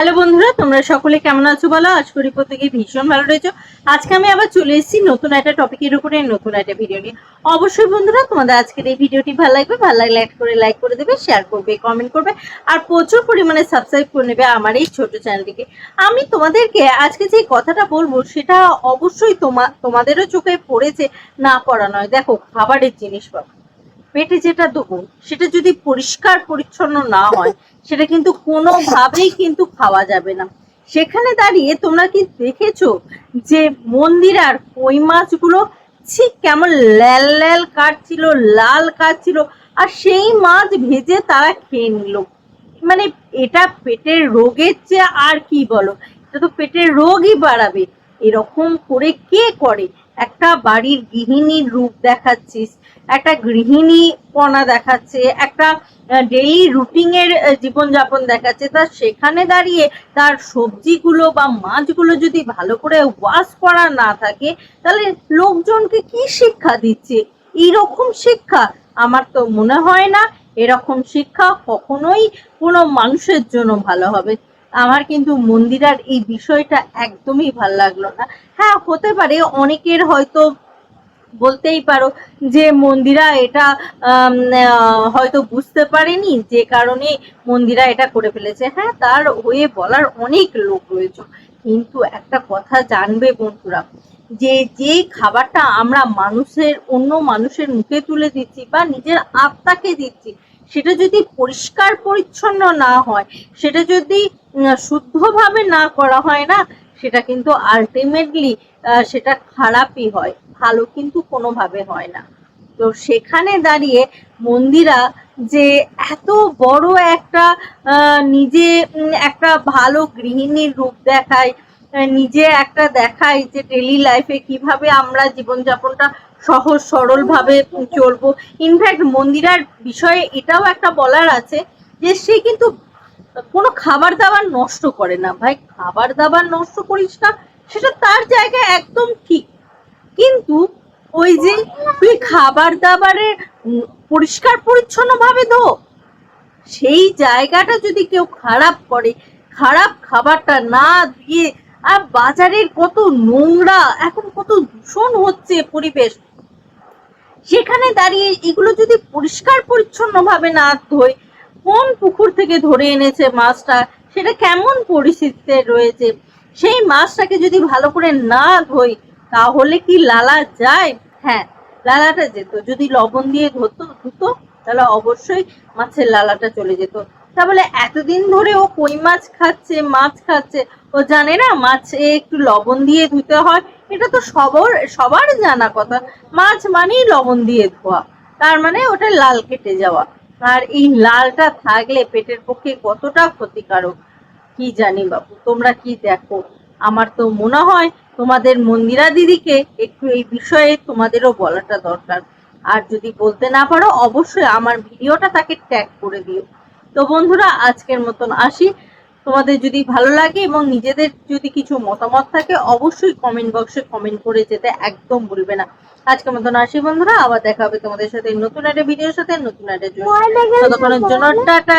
Hello বন্ধুরা, তোমরা সকলে কেমন আছো বলো? আজ করি প্রত্যেকে ভীষণ ভালো রয়েছো। আজকে আমি আবার চলে এসেছি নতুন একটা টপিকের উপরে, নতুন একটা ভিডিও নিয়ে। অবশ্যই বন্ধুরা, তোমাদের আজকের এই ভিডিওটি ভালো লাগবে, ভালো লাগলে অ্যাড করে লাইক করে দেবে শেয়ার করবে কমেন্ট করবে, আর প্রচুর পরিমাণে সাবস্ক্রাইব করে নেবে আমার এই ছোট চ্যানেলটিকে আমি তোমাদেরকে আজকে যে কথাটা বলব, সেটা অবশ্যই তোমা তোমাদেরও চোখে পড়েছে, না পড়া নয়। দেখো, খাবারের জিনিস পাবো পেটে যেটা দেবো, সেটা যদি পরিষ্কার পরিচ্ছন্ন না হয়, সেটা কিন্তু কোনোভাবেই কিন্তু খাওয়া যাবে না। সেখানে দাঁড়িয়ে তোমরা কি দেখেছ যে মন্দিরার কই মাছগুলো ঠিক কেমন ল্যাল ল্যাল কাটছিল, লাল কাটছিল, আর সেই মাছ ভেজে তারা খেয়ে নিল। মানে এটা পেটের রোগের চেয়ে আর কি বলো? এটা তো পেটের রোগই বাড়াবে। এরকম করে কে করে? একটা বাড়ির গৃহিণীর রূপ দেখাচ্ছিস, একটা গৃহিণী পনা দেখাচ্ছে, একটা ডেইলি রুটিনের জীবনযাপন দেখাচ্ছে। তা সেখানে দাঁড়িয়ে তার সবজিগুলো বা মাছগুলো যদি ভালো করে ওয়াশ করা না থাকে, তাহলে লোকজনকে কি শিক্ষা দিচ্ছে? এইরকম শিক্ষা আমার তো মনে হয় না। এরকম শিক্ষা কখনোই কোনো মানুষের জন্য ভালো হবে। আমার কিন্তু মন্দিরার এই বিষয়টা একদমই ভালো লাগল না। হ্যাঁ হতে পারে অনেকের হয়তো বলতেই পারো যে মন্দিরা এটা হয়তো বুঝতে পারেনি যে কারণে মন্দিরা এটা করে ফেলেছে। হ্যাঁ তার হয়ে বলার অনেক লোক রয়েছে। কিন্তু একটা কথা জানবে বন্ধুরা, যে যে খাবারটা আমরা মানুষের, অন্য মানুষের মুখে তুলে দিচ্ছি বা নিজের আত্মাকে দিচ্ছি সেটা যদি পরিষ্কার পরিচ্ছন্ন না হয়, সেটা যদি শুদ্ধভাবে না করা হয় না, সেটা কিন্তু আলটিমেটলি সেটা খারাপই হয়, ভালো কিন্তু কোনোভাবে হয় না। তো সেখানে দাঁড়িয়ে মন্দিরা যে এত বড় একটা নিজে একটা ভালো গৃহিণীর রূপ দেখায় নিজে একটা দেখায় যে ডেলি লাইফে কীভাবে আমরা জীবনযাপনটা সহজ সরল ভাবে চলবো ইনফ্যাক্ট মন্দিরার বিষয়ে এটাও একটা বলার আছে যে সে কিন্তু কোনো খাবার দাবার নষ্ট করে না। ভাই খাবার দাবার নষ্ট করিস না, সেটা তার জায়গায় একদম ঠিক। কিন্তু ওই যে তুই খাবার দাবারের পরিষ্কার পরিচ্ছন্ন ভাবে ধো, সেই জায়গাটা যদি কেউ খারাপ করে, খারাপ খাবারটা না দিয়ে, আর বাজারের কত নোংরা, এখন কত দূষণ হচ্ছে পরিবেশ সেখানে দাঁড়িয়ে এগুলো যদি পরিষ্কার পরিচ্ছন্ন ভাবে না ধোয়, কোন পুকুর থেকে ধরে এনেছে মাছটা, সেটা কেমন পরিস্থিতিতে রয়েছে? সেই মাছটাকে যদি ভালো করে না ধোই তাহলে কি লালা যায়? হ্যাঁ লালাটা যেত। যদি লবণ দিয়ে ধরতো, ধুতো, তাহলে অবশ্যই মাছের লালাটা চলে যেত। তা বলে এতদিন ধরে ও কই মাছ খাচ্ছে মাছ খাচ্ছে, ও জানে না মাছে একটু লবণ দিয়ে ধুতে হয় এটা তো সবার সবার জানা কথা। মাছ মানেই লবণ দিয়ে ধোয়া। তার মানে ওটা লাল কেটে যাওয়া। আর এই লালটা থাকলে পেটের পক্ষে কতটা ক্ষতিকারক? কি জানি বাবু তোমরা কি দেখো? আমার তো মনে হয় তোমাদের মন্দিরা দিদিকে একটু এই বিষয়ে তোমাদেরও বলাটা দরকার। আর যদি বলতে না পারো, অবশ্যই আমার ভিডিওটা তাকে ট্যাগ করে দিও। তো বন্ধুরা, আজকের মতন আসি। তোমাদের যদি ভালো লাগে এবং নিজেদের যদি কিছু মতামত থাকে অবশ্যই কমেন্ট বক্সে কমেন্ট করে যেতে একদম ভুলবে না। আজকের মতন আসি বন্ধুরা আবার দেখা হবে তোমাদের সাথে নতুন একটা ভিডিওর সাথে নতুন একটা জন্য ততক্ষণের জন্য টাটা।